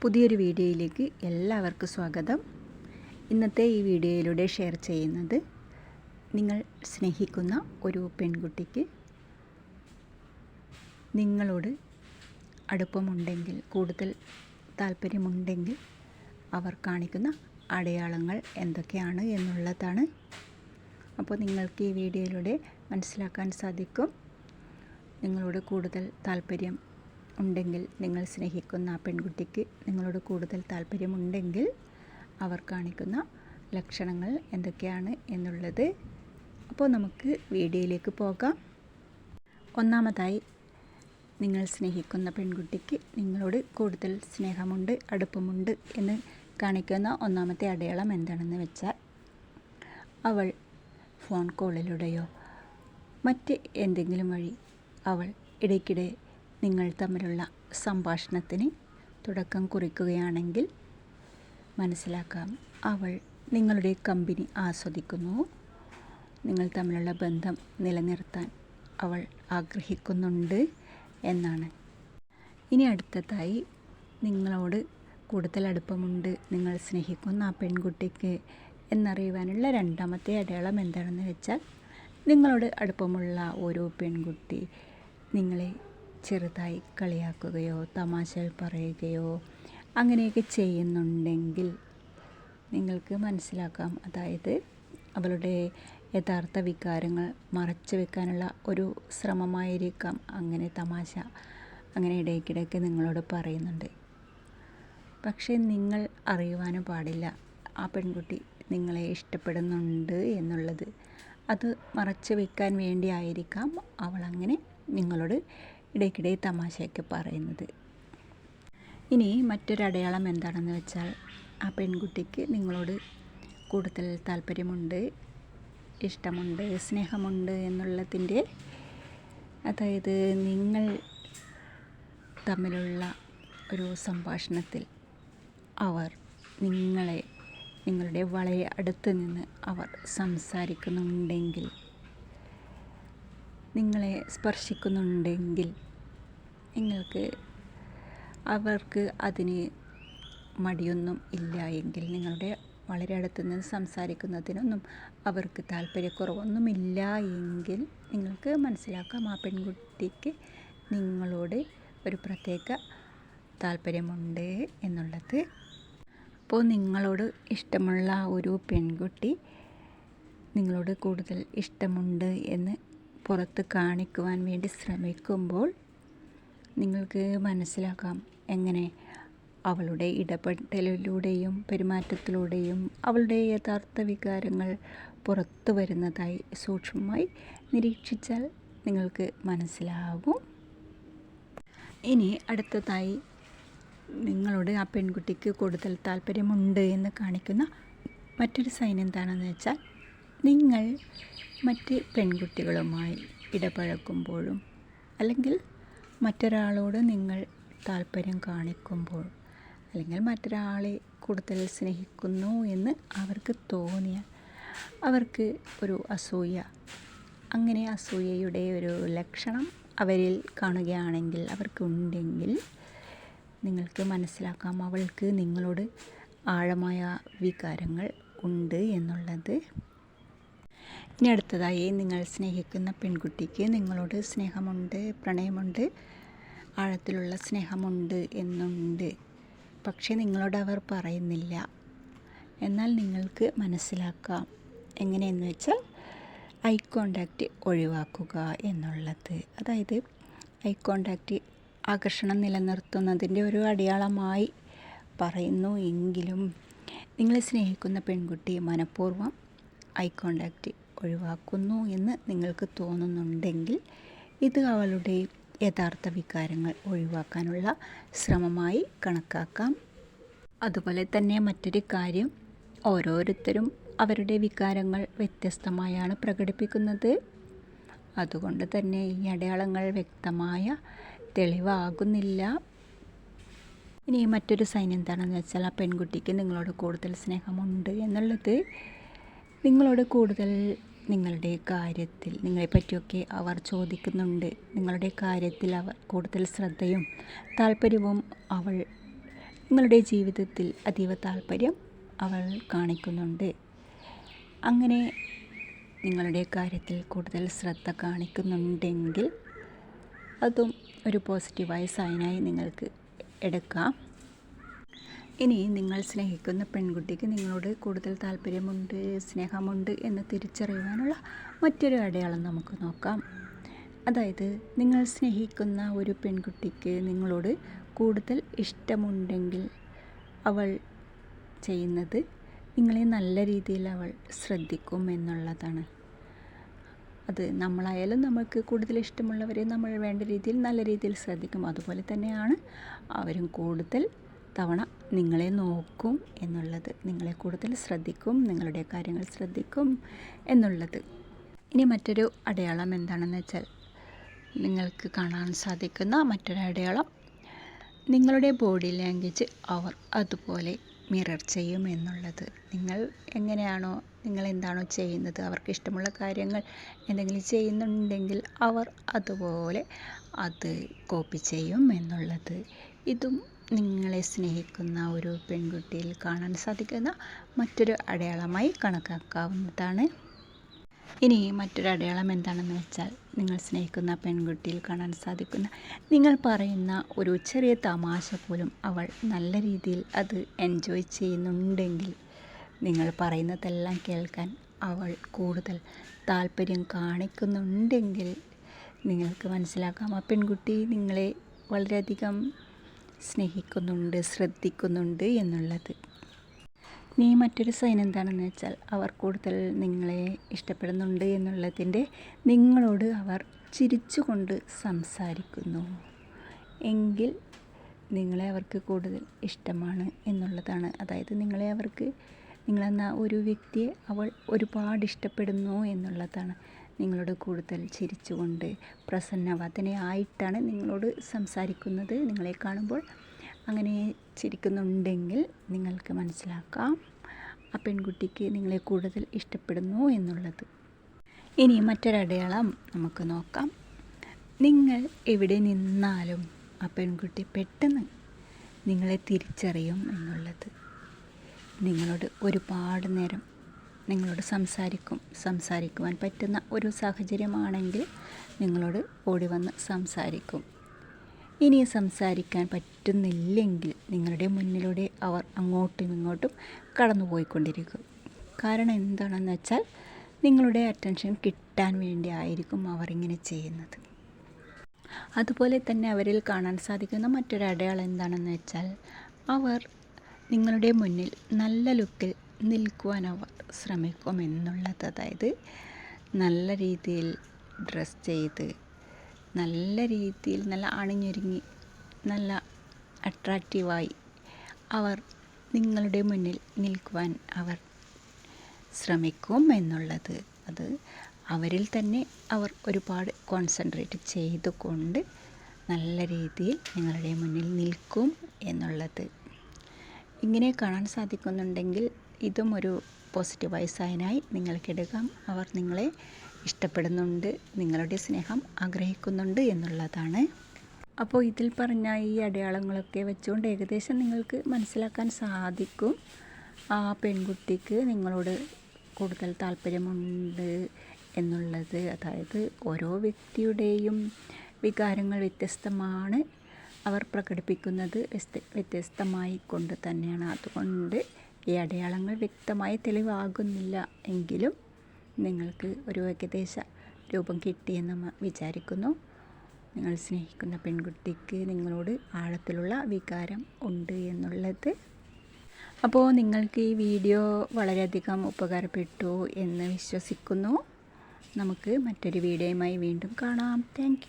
പുതിയൊരു വീഡിയോയിലേക്ക് എല്ലാവർക്കും സ്വാഗതം. ഇന്നത്തെ ഈ വീഡിയോയിലൂടെ ഷെയർ ചെയ്യുന്നത് നിങ്ങൾ സ്നേഹിക്കുന്ന ഒരു പെൺകുട്ടിക്ക് നിങ്ങളോട് അടുപ്പമുണ്ടെങ്കിൽ കൂടുതൽ താല്പര്യമുണ്ടെങ്കിൽ അവർ കാണിക്കുന്ന അടയാളങ്ങൾ എന്തൊക്കെയാണ് എന്നുള്ളതാണ്. അപ്പോൾ നിങ്ങൾക്ക് ഈ വീഡിയോയിലൂടെ മനസ്സിലാക്കാൻ സാധിക്കും. നിങ്ങളോട് കൂടുതൽ താല്പര്യം ഉണ്ടെങ്കിൽ നിങ്ങൾ സ്നേഹിക്കുന്ന ആ പെൺകുട്ടിക്ക് നിങ്ങളോട് കൂടുതൽ താല്പര്യമുണ്ടെങ്കിൽ അവർ കാണിക്കുന്ന ലക്ഷണങ്ങൾ എന്തൊക്കെയാണ് എന്നുള്ളത് അപ്പോൾ നമുക്ക് വീഡിയോയിലേക്ക് പോകാം. ഒന്നാമതായി നിങ്ങൾ സ്നേഹിക്കുന്ന പെൺകുട്ടിക്ക് നിങ്ങളോട് കൂടുതൽ സ്നേഹമുണ്ട് അടുപ്പമുണ്ട് എന്ന് കാണിക്കുന്ന ഒന്നാമത്തെ അടയാളം എന്താണെന്ന് വെച്ചാൽ അവൾ ഫോൺ കോളിലൂടെയോ മറ്റ് എന്തെങ്കിലും വഴി അവൾ ഇടയ്ക്കിടെ നിങ്ങൾ തമ്മിലുള്ള സംഭാഷണത്തിന് തുടക്കം കുറിക്കുകയാണെങ്കിൽ മനസ്സിലാക്കാം. അവൾ നിങ്ങളുടെ കമ്പനി ആസ്വദിക്കുന്നു. നിങ്ങൾ തമ്മിലുള്ള ബന്ധം നിലനിർത്താൻ അവൾ ആഗ്രഹിക്കുന്നുണ്ട് എന്നാണ്. ഇനി അടുത്തതായി നിങ്ങളോട് കൂടുതൽ അടുപ്പമുണ്ട്. നിങ്ങൾ സ്നേഹിക്കുന്ന ആ പെൺകുട്ടിക്ക് എന്നറിയുവാനുള്ള രണ്ടാമത്തെ അടയാളം എന്താണെന്ന് വെച്ചാൽ നിങ്ങളോട് അടുപ്പമുള്ള ഓരോ പെൺകുട്ടി നിങ്ങളെ ചെറുതായി കളിയാക്കുകയോ തമാശ പറയുകയോ അങ്ങനെയൊക്കെ ചെയ്യുന്നുണ്ടെങ്കിൽ നിങ്ങൾക്ക് മനസ്സിലാക്കാം. അതായത് അവളുടെ യഥാർത്ഥ വികാരങ്ങൾ മറച്ചു വെക്കാനുള്ള ഒരു ശ്രമമായിരിക്കാം. അങ്ങനെ തമാശ അങ്ങനെ ഇടയ്ക്കിടയ്ക്ക് നിങ്ങളോട് പറയുന്നുണ്ട്. പക്ഷേ നിങ്ങൾ അറിയുവാനും പാടില്ല. ആ പെൺകുട്ടി നിങ്ങളെ ഇഷ്ടപ്പെടുന്നുണ്ട് എന്നുള്ളത്. അത് മറച്ചു വെക്കാൻ വേണ്ടിയായിരിക്കാം അവൾ അങ്ങനെ നിങ്ങളോട് ഇടയ്ക്കിടെ തമാശയൊക്കെ പറയുന്നത്. ഇനി മറ്റൊരടയാളം എന്താണെന്ന് വെച്ചാൽ ആ പെൺകുട്ടിക്ക് നിങ്ങളോട് കൂടുതൽ താല്പര്യമുണ്ട് ഇഷ്ടമുണ്ട് സ്നേഹമുണ്ട് എന്നുള്ളതിന്റെ അതായത് നിങ്ങൾ തമ്മിലുള്ള ഒരു സംഭാഷണത്തിൽ അവർ നിങ്ങളെ നിങ്ങളുടെ വളരെ അടുത്ത് നിന്ന് അവർ സംസാരിക്കുന്നുണ്ടെങ്കിൽ നിങ്ങളെ സ്പർശിക്കുന്നുണ്ടെങ്കിൽ നിങ്ങൾക്ക് അവർക്ക് അതിന് മടിയൊന്നും ഇല്ല എങ്കിൽ നിങ്ങളുടെ വളരെ അടുത്ത് നിന്ന് സംസാരിക്കുന്നതിനൊന്നും അവർക്ക് താല്പര്യക്കുറവൊന്നുമില്ല എങ്കിൽ നിങ്ങൾക്ക് മനസ്സിലാക്കാം ആ പെൺകുട്ടിക്ക് നിങ്ങളോട് ഒരു പ്രത്യേക താല്പര്യമുണ്ട് എന്നുള്ളത്. അപ്പോൾ നിങ്ങളോട് ഇഷ്ടമുള്ള ഒരു പെൺകുട്ടി നിങ്ങളോട് കൂടുതൽ ഇഷ്ടമുണ്ട് എന്ന് പുറത്ത് കാണിക്കുവാൻ വേണ്ടി ശ്രമിക്കുമ്പോൾ നിങ്ങൾക്ക് മനസ്സിലാക്കാം. എങ്ങനെ? അവളുടെ ഇടപെടലിലൂടെയും പെരുമാറ്റത്തിലൂടെയും അവളുടെ യഥാർത്ഥ വികാരങ്ങൾ പുറത്തു വരുന്നതായി സൂക്ഷ്മമായി നിരീക്ഷിച്ചാൽ നിങ്ങൾക്ക് മനസ്സിലാകും. ഇനി അടുത്തതായി നിങ്ങളോട് ആ പെൺകുട്ടിക്ക് കൂടുതൽ താല്പര്യമുണ്ട് എന്ന് കാണിക്കുന്ന മറ്റൊരു സൈൻ എന്താണെന്ന് വെച്ചാൽ നിങ്ങൾ മറ്റ് പെൺകുട്ടികളുമായി ഇടപഴകുമ്പോഴും അല്ലെങ്കിൽ മറ്റൊരാളോട് നിങ്ങൾ താല്പര്യം കാണിക്കുമ്പോൾ അല്ലെങ്കിൽ മറ്റൊരാളെ കൂടുതൽ സ്നേഹിക്കുന്നു എന്ന് അവർക്ക് തോന്നിയാൽ അവർക്ക് ഒരു അസൂയ അങ്ങനെ അസൂയയുടെ ഒരു ലക്ഷണം അവരിൽ കാണുകയാണെങ്കിൽ അവർക്കുണ്ടെങ്കിൽ നിങ്ങൾക്ക് മനസ്സിലാക്കാം അവൾക്ക് നിങ്ങളോട് ആഴമായ വികാരങ്ങൾ ഉണ്ട് എന്നുള്ളത്. ഇനി അടുത്തതായി നിങ്ങൾ സ്നേഹിക്കുന്ന പെൺകുട്ടിക്ക് നിങ്ങളോട് സ്നേഹമുണ്ട് പ്രണയമുണ്ട് ആഴത്തിലുള്ള സ്നേഹമുണ്ട് എന്നുണ്ട്. പക്ഷേ നിങ്ങളോട് അവർ പറയുന്നില്ല. എന്നാൽ നിങ്ങൾക്ക് മനസ്സിലാക്കാം. എങ്ങനെയെന്ന് വെച്ചാൽ ഐ കോണ്ടാക്റ്റ് ഒഴിവാക്കുക എന്നുള്ളത്. അതായത് ഐ കോണ്ടാക്റ്റ് ആകർഷണം നിലനിർത്തുന്നതിന്റെ ഒരു അടയാളമായി പറയുന്നു എങ്കിലും നിങ്ങളെ സ്നേഹിക്കുന്ന പെൺകുട്ടി മനഃപൂർവം ഐ കോണ്ടാക്റ്റ് ഒഴിവാക്കുന്നു എന്ന് നിങ്ങൾക്ക് തോന്നുന്നുണ്ടെങ്കിൽ ഇത് അവളുടെ യഥാർത്ഥ വികാരങ്ങൾ ഒഴിവാക്കാനുള്ള ശ്രമമായി കണക്കാക്കാം. അതുപോലെ തന്നെ മറ്റൊരു കാര്യം ഓരോരുത്തരും അവരുടെ വികാരങ്ങൾ വ്യത്യസ്തമായാണ് പ്രകടിപ്പിക്കുന്നത്. അതുകൊണ്ട് തന്നെ ഈ അടയാളങ്ങൾ വ്യക്തമായ തെളിവാകുന്നില്ല. ഇനി മറ്റൊരു സൈൻ എന്താണെന്ന് വെച്ചാൽ ആ പെൺകുട്ടിക്ക് നിങ്ങളോട് കൂടുതൽ സ്നേഹമുണ്ട് എന്നുള്ളത് നിങ്ങളോട് കൂടുതൽ നിങ്ങളുടെ കാര്യത്തിൽ നിങ്ങളെപ്പറ്റിയൊക്കെ അവർ ചോദിക്കുന്നുണ്ട്. നിങ്ങളുടെ കാര്യത്തിൽ അവർ കൂടുതൽ ശ്രദ്ധയും താല്പര്യവും അവൾ നിങ്ങളുടെ ജീവിതത്തിൽ അതീവ താല്പര്യം അവൾ കാണിക്കുന്നുണ്ട്. അങ്ങനെ നിങ്ങളുടെ കാര്യത്തിൽ കൂടുതൽ ശ്രദ്ധ കാണിക്കുന്നുണ്ടെങ്കിൽ അതും ഒരു പോസിറ്റീവായ സൈനായി നിങ്ങൾക്ക് എടുക്കാം. ഇനി നിങ്ങൾ സ്നേഹിക്കുന്ന പെൺകുട്ടിക്ക് നിങ്ങളോട് കൂടുതൽ താല്പര്യമുണ്ട് സ്നേഹമുണ്ട് എന്ന് തിരിച്ചറിയുവാനുള്ള മറ്റൊരു അടയാളം നമുക്ക് നോക്കാം. അതായത് നിങ്ങൾ സ്നേഹിക്കുന്ന ഒരു പെൺകുട്ടിക്ക് നിങ്ങളോട് കൂടുതൽ ഇഷ്ടമുണ്ടെങ്കിൽ അവൾ ചെയ്യുന്നത് നിങ്ങളെ നല്ല രീതിയിൽ അവൾ ശ്രദ്ധിക്കും എന്നുള്ളതാണ്. അത് നമ്മളായാലും നമുക്ക് കൂടുതൽ ഇഷ്ടമുള്ളവരെ നമ്മൾ വേണ്ട രീതിയിൽ നല്ല രീതിയിൽ ശ്രദ്ധിക്കും. അതുപോലെ തന്നെയാണ് അവരും കൂടുതൽ തവണ നിങ്ങളെ നോക്കും എന്നുള്ളത് നിങ്ങളെ കൂടുതൽ ശ്രദ്ധിക്കും നിങ്ങളുടെ കാര്യങ്ങൾ ശ്രദ്ധിക്കും എന്നുള്ളത്. ഇനി മറ്റൊരു അടയാളം എന്താണെന്ന് വെച്ചാൽ നിങ്ങൾക്ക് കാണാൻ സാധിക്കുന്ന മറ്റൊരു അടയാളം. നിങ്ങളുടെ ബോഡി ലാംഗ്വേജ് അവർ അതുപോലെ മിറർ ചെയ്യും എന്നുള്ളത്. നിങ്ങൾ എങ്ങനെയാണോ നിങ്ങൾ എന്താണോ ചെയ്യുന്നത് അവർക്ക് ഇഷ്ടമുള്ള കാര്യങ്ങൾ എന്തെങ്കിലും ചെയ്യുന്നുണ്ടെങ്കിൽ അവർ അതുപോലെ അത് കോപ്പി ചെയ്യും എന്നുള്ളത്. ഇതും നിങ്ങളെ സ്നേഹിക്കുന്ന ഒരു പെൺകുട്ടിയിൽ കാണാൻ സാധിക്കുന്ന മറ്റൊരു അടയാളമായി കണക്കാക്കാവുന്നതാണ്. ഇനി മറ്റൊരു അടയാളം എന്താണെന്ന് വെച്ചാൽ നിങ്ങൾ സ്നേഹിക്കുന്ന പെൺകുട്ടിയിൽ കാണാൻ സാധിക്കുന്ന നിങ്ങൾ പറയുന്ന ഒരു ചെറിയ തമാശ പോലും അവൾ നല്ല രീതിയിൽ അത് എൻജോയ് ചെയ്യുന്നുണ്ടെങ്കിൽ നിങ്ങൾ പറയുന്നതെല്ലാം കേൾക്കാൻ അവൾ കൂടുതൽ താല്പര്യം കാണിക്കുന്നുണ്ടെങ്കിൽ നിങ്ങൾക്ക് മനസ്സിലാക്കാം. ആ പെൺകുട്ടി നിങ്ങളെ വളരെയധികം സ്നേഹിക്കുന്നുണ്ട് ശ്രദ്ധിക്കുന്നുണ്ട് എന്നുള്ളത്. നീ മറ്റൊരു സൈൻ എന്താണെന്ന് വെച്ചാൽ അവർ കൂടുതൽ നിങ്ങളെ ഇഷ്ടപ്പെടുന്നുണ്ട് എന്നുള്ളതിന്റെ നിങ്ങളോട് അവർ ചിരിച്ചുകൊണ്ട് സംസാരിക്കുന്നു. എങ്കിൽ നിങ്ങളെ അവർക്ക് കൂടുതൽ ഇഷ്ടമാണ് എന്നുള്ളതാണ്. അതായത് നിങ്ങളെ അവർക്ക് നിങ്ങളെന്ന ഒരു വ്യക്തിയെ അവൾ ഒരുപാട് ഇഷ്ടപ്പെടുന്നു എന്നുള്ളതാണ്. നിങ്ങളോട് കൂടുതൽ ചിരിച്ചുകൊണ്ട് പ്രസന്നവതനയായിട്ടാണ് നിങ്ങളോട് സംസാരിക്കുന്നത്. നിങ്ങളെ കാണുമ്പോൾ അങ്ങനെ ചിരിക്കുന്നുണ്ടെങ്കിൽ നിങ്ങൾക്ക് മനസ്സിലാക്കാം. ആ പെൺകുട്ടിക്ക് നിങ്ങളെ കൂടുതൽ ഇഷ്ടപ്പെടുന്നു എന്നുള്ളത്. ഇനി മറ്റൊരടയാളം നമുക്ക് നോക്കാം. നിങ്ങൾ എവിടെ നിന്നാലും ആ പെൺകുട്ടി പെട്ടെന്ന് നിങ്ങളെ തിരിച്ചറിയും എന്നുള്ളത്. നിങ്ങളോട് ഒരുപാട് നേരം നിങ്ങളോട് സംസാരിക്കും സംസാരിക്കുവാൻ പറ്റുന്ന ഒരു സാഹചര്യമാണെങ്കിൽ നിങ്ങളോട് ഓടി വന്ന് സംസാരിക്കും. ഇനി സംസാരിക്കാൻ പറ്റുന്നില്ലെങ്കിൽ നിങ്ങളുടെ മുന്നിലൂടെ അവർ അങ്ങോട്ടും ഇങ്ങോട്ടും കടന്നു പോയിക്കൊണ്ടിരിക്കും കാരണം എന്താണെന്ന് വെച്ചാൽ നിങ്ങളുടെ അറ്റൻഷൻ കിട്ടാൻ വേണ്ടി ആയിരിക്കും അവർ ഇങ്ങനെ ചെയ്യുന്നത്. അതുപോലെ തന്നെ അവരിൽ കാണാൻ സാധിക്കുന്ന മറ്റൊരു അടയാളം എന്താണെന്ന് വെച്ചാൽ അവർ നിങ്ങളുടെ മുന്നിൽ നല്ല ലുക്കിൽ നിൽക്കുവാൻ അവർ ശ്രമിക്കും എന്നുള്ളത് അതായത് നല്ല രീതിയിൽ ഡ്രസ്സ് ചെയ്ത് നല്ല രീതിയിൽ നല്ല അണിഞ്ഞൊരുങ്ങി നല്ല അട്രാക്റ്റീവായി അവർ നിങ്ങളുടെ മുന്നിൽ നിൽക്കുവാൻ അവർ ശ്രമിക്കും എന്നുള്ളത് അത് അവരിൽ തന്നെ അവർ ഒരുപാട് കോൺസെൻട്രേറ്റ് ചെയ്തുകൊണ്ട് നല്ല രീതിയിൽ നിങ്ങളുടെ മുന്നിൽ നിൽക്കും എന്നുള്ളത്. ഇങ്ങനെ കാണാൻ സാധിക്കുന്നുണ്ടെങ്കിൽ ഇതും ഒരു പോസിറ്റീവായ സൈനായി നിങ്ങൾക്കെടുക്കാം. അവർ നിങ്ങളെ ഇഷ്ടപ്പെടുന്നുണ്ട് നിങ്ങളുടെ സ്നേഹം ആഗ്രഹിക്കുന്നുണ്ട് എന്നുള്ളതാണ്. അപ്പോൾ ഇതിൽ പറഞ്ഞ ഈ അടയാളങ്ങളൊക്കെ വെച്ചുകൊണ്ട് ഏകദേശം നിങ്ങൾക്ക് മനസ്സിലാക്കാൻ സാധിക്കും. ആ പെൺകുട്ടിക്ക് നിങ്ങളോട് കൂടുതൽ താല്പര്യമുണ്ട് എന്നുള്ളത്. അതായത് ഓരോ വ്യക്തിയുടെയും വികാരങ്ങൾ വ്യത്യസ്തമാണ്. അവർ പ്രകടിപ്പിക്കുന്നത് വ്യത്യസ്തമായി കൊണ്ട് തന്നെയാണ്. അതുകൊണ്ട് ഈ അടയാളങ്ങൾ വ്യക്തമായി തെളിവാകുന്നില്ല എങ്കിലും നിങ്ങൾക്ക് ഒരു ഏകദേശ രൂപം കിട്ടിയെന്ന് വിചാരിക്കുന്നു. നിങ്ങൾ സ്നേഹിക്കുന്ന പെൺകുട്ടിക്ക് നിങ്ങളോട് ആഴത്തിലുള്ള വികാരം ഉണ്ട് എന്നുള്ളത്. അപ്പോൾ നിങ്ങൾക്ക് ഈ വീഡിയോ വളരെയധികം ഉപകാരപ്പെട്ടു എന്ന് വിശ്വസിക്കുന്നു. നമുക്ക് മറ്റൊരു വീഡിയോയുമായി വീണ്ടും കാണാം. താങ്ക്